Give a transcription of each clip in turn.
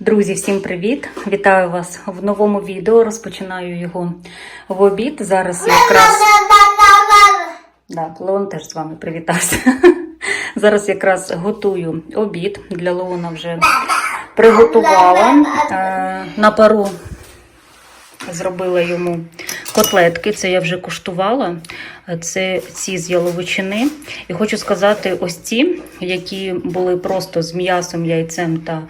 Друзі, всім привіт! Вітаю вас в новому відео. Розпочинаю його в обід. Зараз якраз да, Леон теж з вами привітався. Зараз якраз готую обід. Для Леона вже приготувала Е, на пару. Зробила йому котлетки, це я вже куштувала. Це ці з яловичини. І хочу сказати, ось ці, які були просто з м'ясом, яйцем та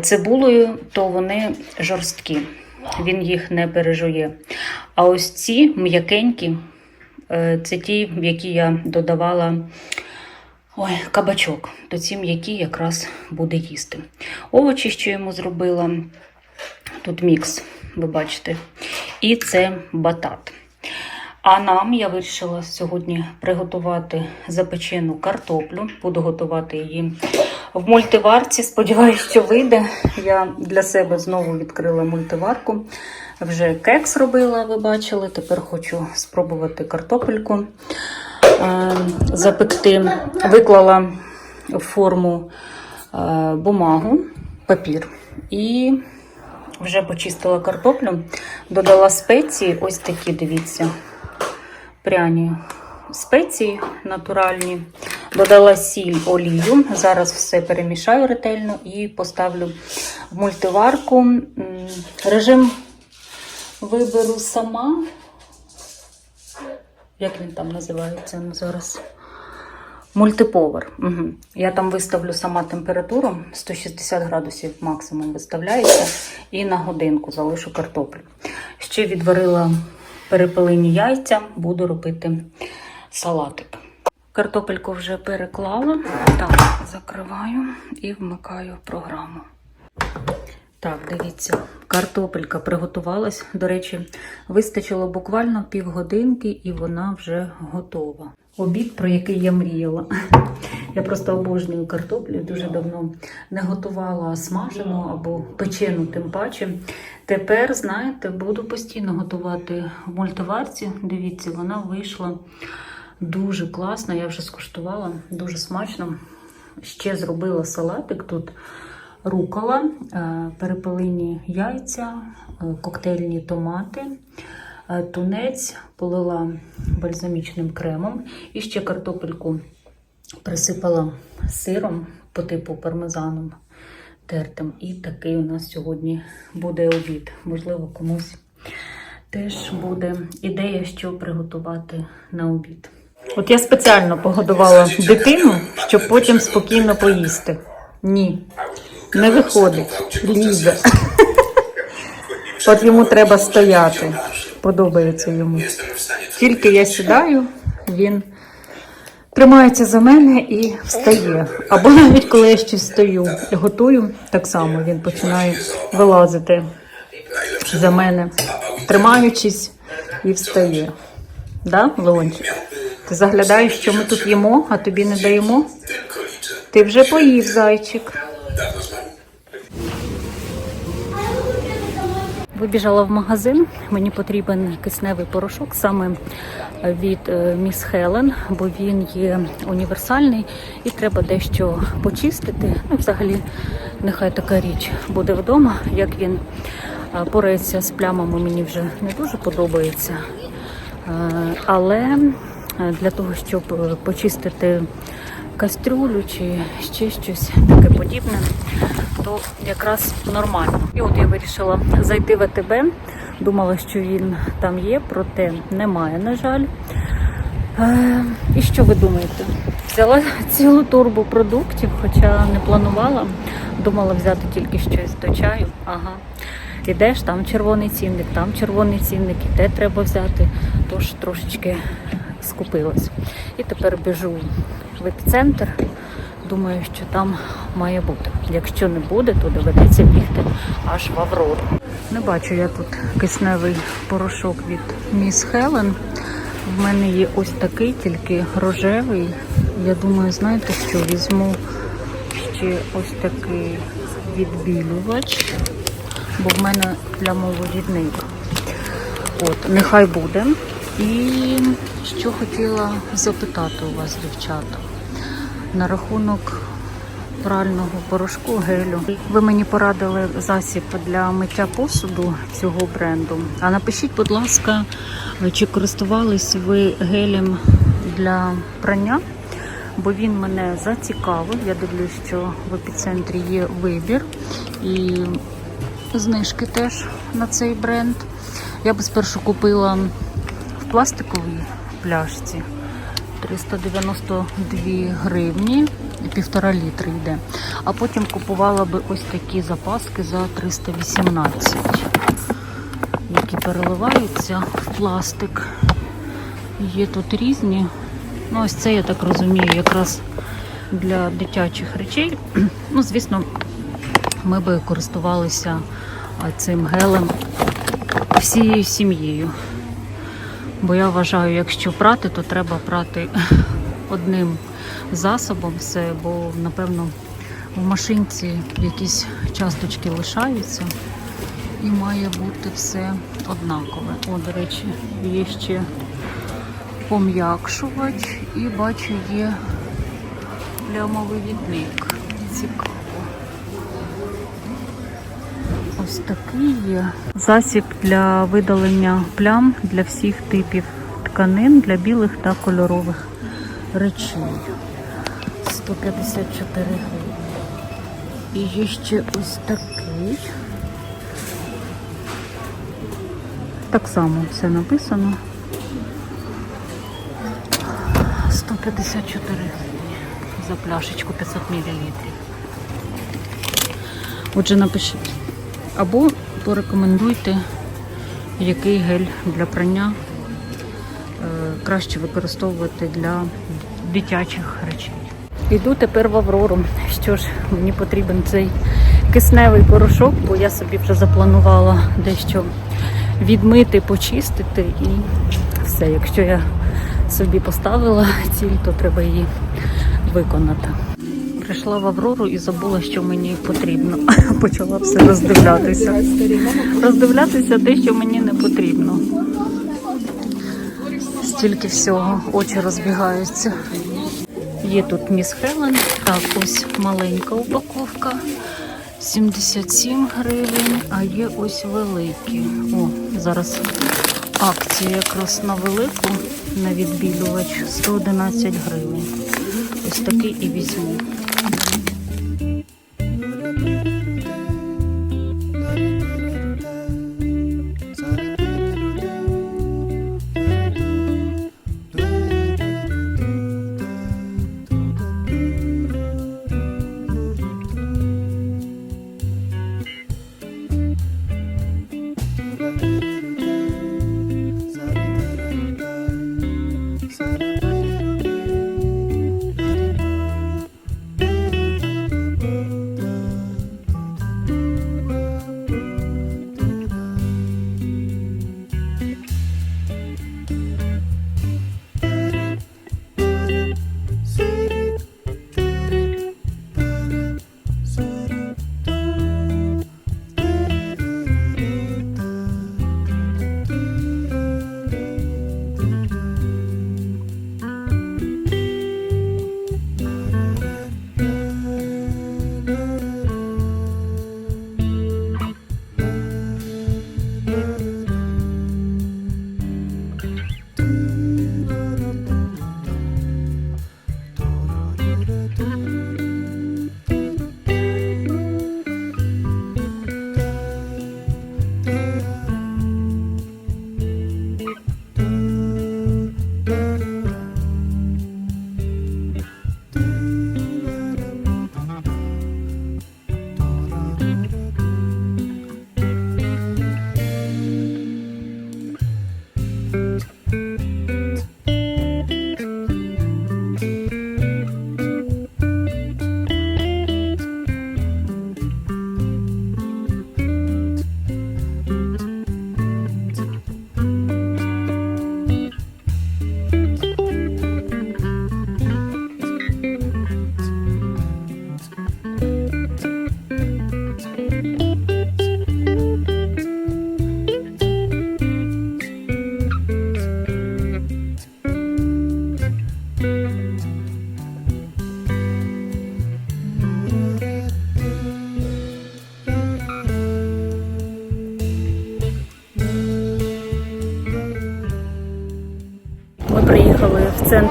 цибулею, то вони жорсткі. Він їх не пережує. А ось ці м'якенькі, е, це ті, в які я додавала ой, кабачок. То ці м'які якраз буде їсти. Овочі, що йому зробила, тут мікс, ви бачите. І це батат. А нам я вирішила сьогодні приготувати запечену картоплю. Буду готувати її в мультиварці. Сподіваюся, що вийде. Я для себе знову відкрила мультиварку. Вже кекс робила, ви бачили. Тепер хочу спробувати картопельку е, запекти. Виклала в форму е, бумагу, папір. І вже почистила картоплю, додала спеції, ось такі, дивіться, пряні спеції натуральні. Додала сіль, олію. Зараз все перемішаю ретельно і поставлю в мультиварку. Режим виберу сама. Як він там називається ну, зараз? Мультиповер. Угу. Я там виставлю сама температуру 160 градусів максимум виставляється. І на годинку залишу картоплю. Ще відварила перепелині яйця, буду робити салатик. Картопельку вже переклала. Так, закриваю і вмикаю програму. Так, дивіться, картопелька приготувалась. До речі, вистачило буквально півгодинки, і вона вже готова. Обід, про який я мріяла. Я просто обожнюю картоплю, дуже давно не готувала смажену або печену, тим паче. Тепер, знаєте, буду постійно готувати в мультиварці. Дивіться, вона вийшла дуже класно. Я вже скуштувала, дуже смачно. Ще зробила салатик тут рукола, е, перепелині яйця, е, коктейльні томати, е, тунець полила бальзамічним кремом і ще картопельку присипала сиром по типу пармезаном тертим. І такий у нас сьогодні буде обід. Можливо, комусь теж буде ідея, що приготувати на обід. От я спеціально погодувала дитину, щоб потім спокійно поїсти. Ні, не виходить. Лізе. От йому треба стояти. Подобається йому. Тільки я сідаю, він тримається за мене і встає. Або навіть коли я ще стою і готую, так само він починає вилазити за мене, тримаючись і встає. Да, Леончик? Ти заглядаєш, що ми тут їмо, а тобі не даємо? Ти вже поїв, зайчик. Вибіжала в магазин. Мені потрібен кисневий порошок саме від е, міс Хелен, бо він є універсальний і треба дещо почистити. Ну, взагалі, нехай така річ буде вдома. Як він е, порається з плямами, мені вже не дуже подобається. Е, Але для того, щоб е, почистити кастрюлю чи ще щось таке подібне, то якраз нормально. І от я вирішила зайти в АТБ. Думала, що він там є, проте немає, на жаль. Е, і що ви думаєте? Взяла цілу турбу продуктів, хоча не планувала. Думала взяти тільки щось до чаю. Ага. Ідеш, там червоний цінник, там червоний цінник, і те треба взяти. Тож трошечки скупилась. І тепер біжу в епіцентр. Думаю, що там має бути. Якщо не буде, то доведеться бігти аж в Аврору. Не бачу я тут кисневий порошок від Міс Хелен. В мене є ось такий, тільки рожевий. Я думаю, знаєте, що візьму ще ось такий відбілювач, бо в мене для плямовий От, нехай буде. І що хотіла запитати у вас, дівчата, на рахунок прального порошку гелю. Ви мені порадили засіб для миття посуду цього бренду. А напишіть, будь ласка, чи користувались ви гелем для прання? Бо він мене зацікавив. Я дивлюсь, що в епіцентрі є вибір і знижки теж на цей бренд. Я би спершу купила в пластиковій пляшці 392 гривні, півтора літри йде. А потім купувала би ось такі запаски за 318, які переливаються в пластик. Є тут різні. Ну, ось це, я так розумію, якраз для дитячих речей. Ну, звісно, ми би користувалися цим гелем всією сім'єю. Бо я вважаю, якщо прати, то треба прати одним засобом все, бо, напевно, в машинці якісь часточки лишаються і має бути все однакове. О, до речі, є ще пом'якшувач і бачу, є плямовий відник. Цікаво. Ось такий є засіб для видалення плям для всіх типів тканин, для білих та кольорових речей. 154 гривні. І є ще ось такий. Так само все написано. 154 гривні за пляшечку 500 мл. Отже, напишіть. Або порекомендуйте, який гель для прання е, краще використовувати для дитячих речей. Іду тепер в Аврору. Що ж, мені потрібен цей кисневий порошок, бо я собі вже запланувала дещо відмити, почистити і все. Якщо я собі поставила ціль, то треба її виконати. Прийшла в Аврору і забула, що мені потрібно. Почала все роздивлятися. Роздивлятися те, що мені не потрібно. Стільки всього, очі розбігаються. Є тут міс Хелен. Так, ось маленька упаковка. 77 гривень, а є ось великі. О, зараз акція якраз на велику, на відбілювач 111 гривень. Ось такий і візьму.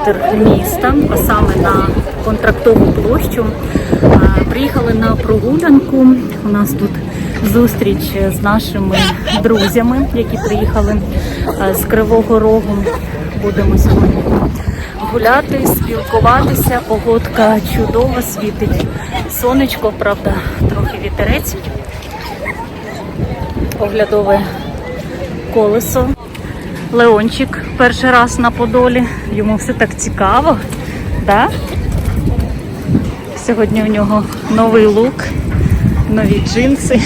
Центр міста, а саме на контрактову площу. Приїхали на прогулянку. У нас тут зустріч з нашими друзями, які приїхали з Кривого Рогу. Будемо сьогодні гуляти, спілкуватися. Погодка чудова, світить сонечко, правда, трохи вітерець. Оглядове колесо. Леончик перший раз на Подолі. Йому все так цікаво. Да? Сьогодні у нього новий лук, нові джинси.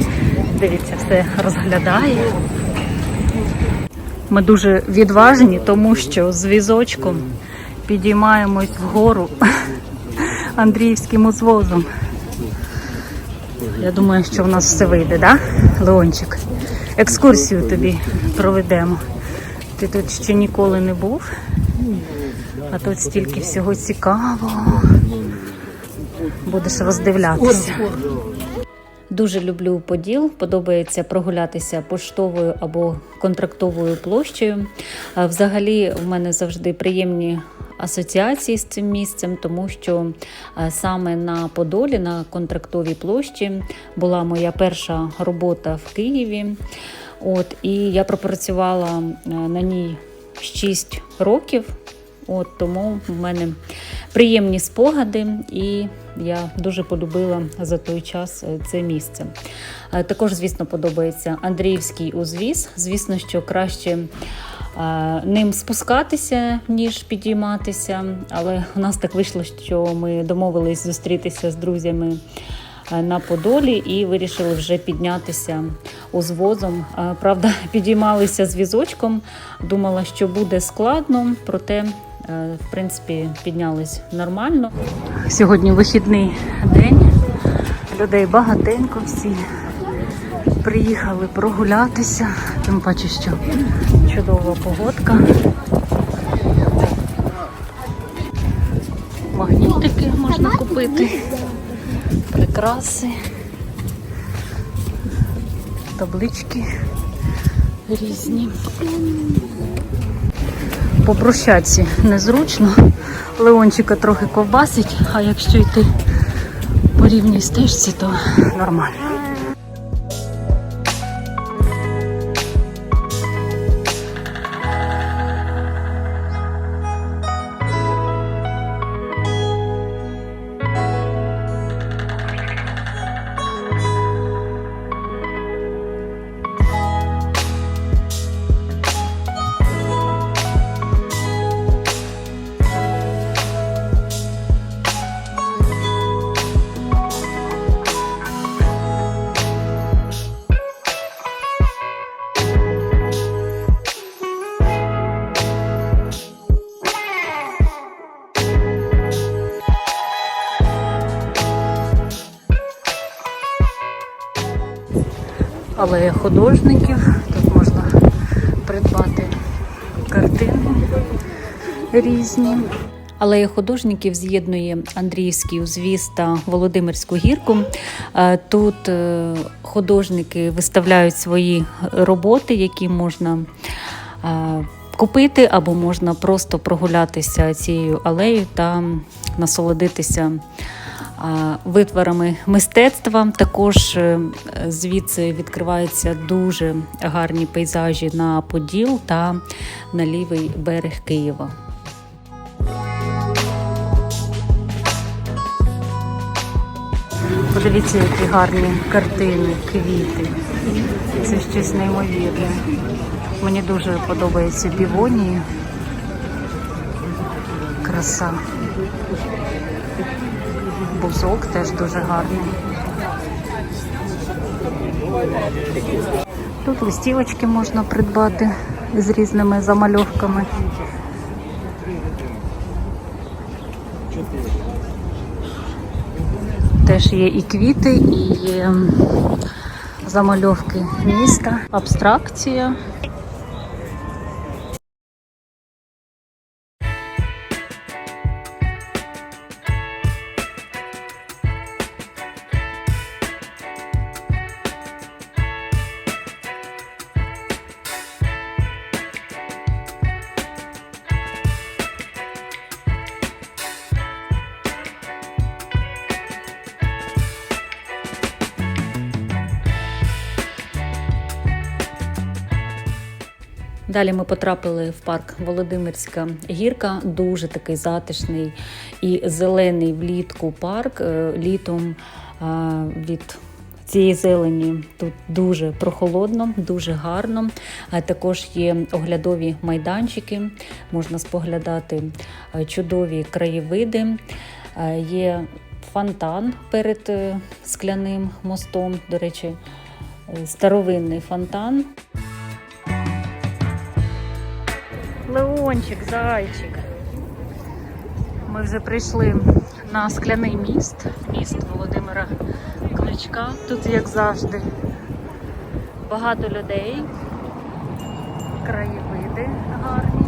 Дивіться, все розглядає. Ми дуже відважні, тому що з візочком підіймаємось вгору Андріївським узвозом. Я думаю, що в нас все вийде, да, Леончик? Екскурсію тобі проведемо. Ти тут ще ніколи не був, а тут стільки всього цікавого. Будеш роздивлятися. Дуже люблю Поділ. Подобається прогулятися поштовою або контрактовою площею. Взагалі, в мене завжди приємні асоціації з цим місцем, тому що саме на Подолі, на контрактовій площі, була моя перша робота в Києві. От, і я пропрацювала е, на ній 6 років. От тому в мене приємні спогади, і я дуже полюбила за той час е, це місце. Е, Також, звісно, подобається Андріївський узвіз. Звісно, що краще ним спускатися, ніж підійматися. Але у нас так вийшло, що ми домовились зустрітися з друзями на Подолі і вирішили вже піднятися узвозом. Е, Правда, підіймалися з візочком. Думала, що буде складно, проте, е, в принципі, піднялись нормально. Сьогодні вихідний день. Людей багатенько всі приїхали прогулятися. Тим паче, що чудова погодка. Магнітики можна купити, прикраси, таблички різні. По брусчатці незручно. Леончика трохи ковбасить, а якщо йти по рівній стежці, то нормально. Алея художників. Тут можна придбати картини різні. Алея художників з'єднує Андріївський узвіз та Володимирську гірку. Е, Тут е, художники виставляють свої роботи, які можна е, купити, або можна просто прогулятися цією алеєю та насолодитися витворами мистецтва. Також е, звідси відкриваються дуже гарні пейзажі на Поділ та на лівий берег Києва. Подивіться, які гарні картини, квіти. Це щось неймовірне. Мені дуже подобаються бівонії. Краса. Бузок теж дуже гарний. Тут листівочки можна придбати з різними замальовками. Теж є і квіти, і є замальовки міста, абстракція. Далі ми потрапили в парк Володимирська гірка, дуже такий затишний і зелений влітку парк. Е, Літом е, від цієї зелені тут дуже прохолодно, дуже гарно. Також є оглядові майданчики, можна споглядати е, чудові краєвиди. Є фонтан перед скляним мостом. До речі, старовинний фонтан. Леончик, зайчик. Ми вже прийшли на скляний міст, міст Володимира Кличка. Тут, як завжди, багато людей, краєвиди гарні.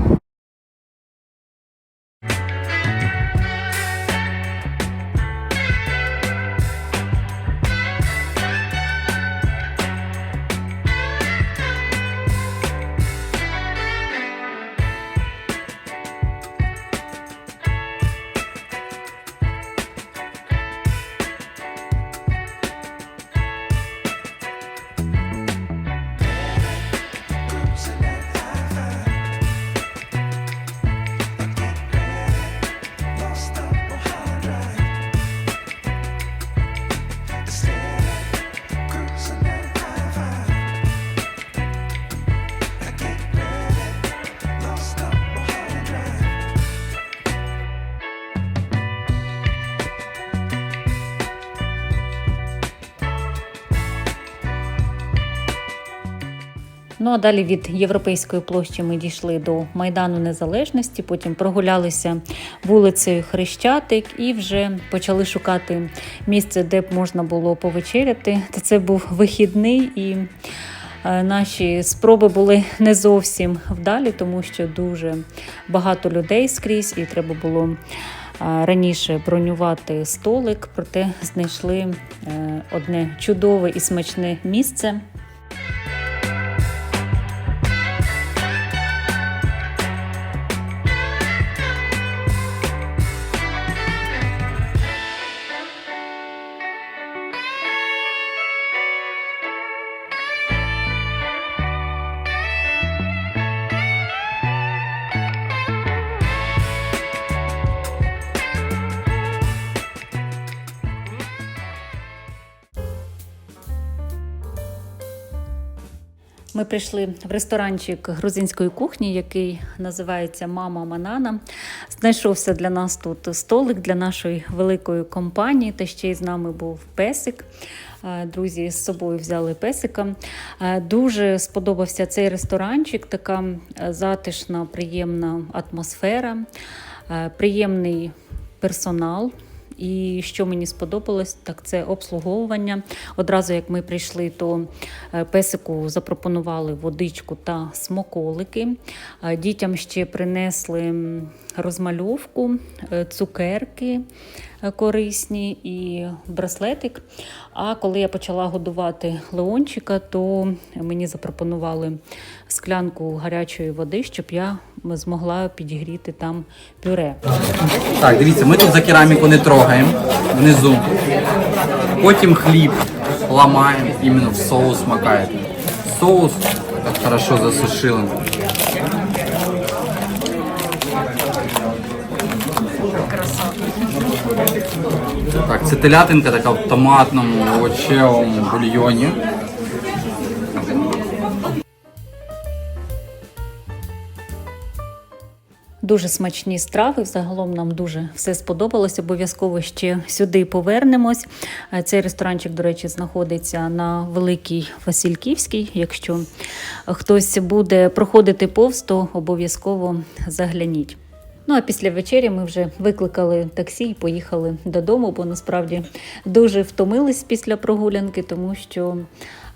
Ну а далі від Європейської площі ми дійшли до Майдану Незалежності, потім прогулялися вулицею Хрещатик і вже почали шукати місце, де б можна було повечеряти. Та це був вихідний і. е, Наші спроби були не зовсім вдалі, тому що дуже багато людей скрізь, і треба було е, раніше бронювати столик, проте знайшли е, одне чудове і смачне місце. Ми прийшли в ресторанчик грузинської кухні, який називається Мама Манана. Знайшовся для нас тут столик для нашої великої компанії, та ще й з нами був песик. Друзі з собою взяли песика. Дуже сподобався цей ресторанчик, така затишна, приємна атмосфера, приємний персонал. І що мені сподобалось, так це обслуговування. Одразу як ми прийшли, то е, песику запропонували водичку та смаколики. Е, Дітям ще принесли розмальовку, е, цукерки корисні і браслетик. А коли я почала годувати Леончика, то мені запропонували склянку гарячої води, щоб я змогла підігріти там пюре. Так, дивіться, ми тут за кераміку не трогаємо внизу. Потім хліб ламаємо, іменно в соус макаємо. Соус так хорошо засушили. Так, це телятинка така в томатному овочевому бульйоні. Дуже смачні страви. Загалом нам дуже все сподобалось. Обов'язково ще сюди повернемось. Е, Цей ресторанчик, до речі, знаходиться на Великій Васильківській. Якщо хтось буде проходити повз, то обов'язково загляніть. Ну а після вечері ми вже викликали таксі і поїхали додому, бо насправді дуже втомились після прогулянки, тому що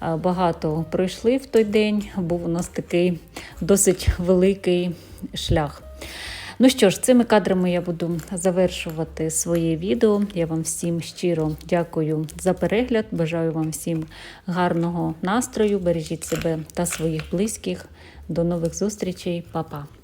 багато пройшли в той день. Був у нас такий досить великий шлях. Ну що ж, цими кадрами я буду завершувати своє відео. Я вам всім щиро дякую за перегляд. Бажаю вам всім гарного настрою. Бережіть себе та своїх близьких. До нових зустрічей, Па-па!